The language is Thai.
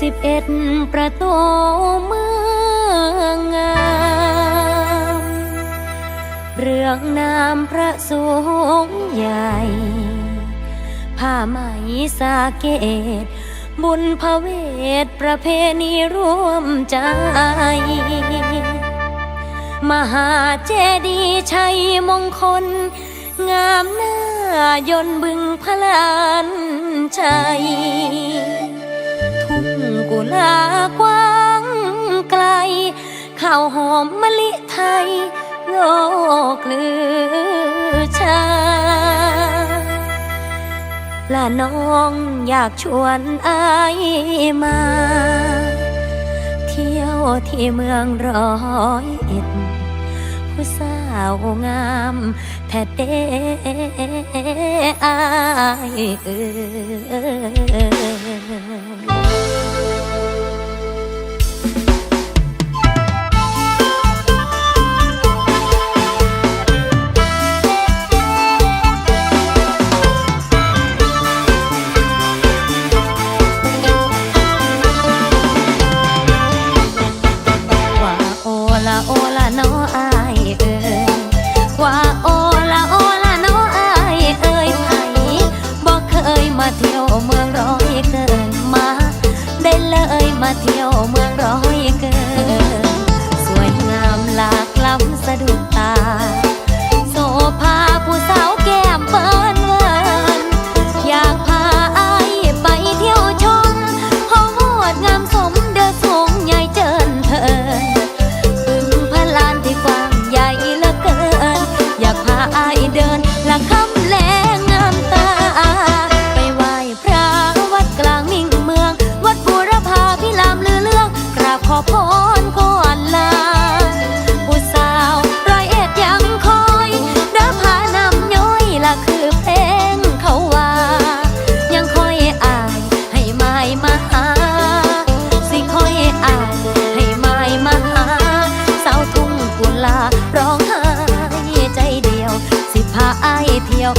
สิบเอ็ดประตูเมืองงามเรื่องนามพระสงฆ์ใหญ่ ผ้าไหมสาเกต บุญพระเวทประเพณีร่วมใจ มหาเจดีย์ชัยมงคล งามหน้ายนบึงพลานชัย กุลากว้างไกล ข้าวหอมมะลิไทยโลกลือชาละน้องอยากชวนอายมา เที่ยวที่เมืองร้อยเอ็ด ผู้สาวงามแท้เด้อายเอ่ย ขอพรก่อนลาผู้สาวรอยเอ็ดยังคอยรับหานำย้อยละคือเพลงเขาว่า ยังคอยอายให้ไม้มาหา สิคอยอายให้ไม้มาหา สาวทุ่งกุลาร้องไห้ใจเดียว สิพาไอเที่ยว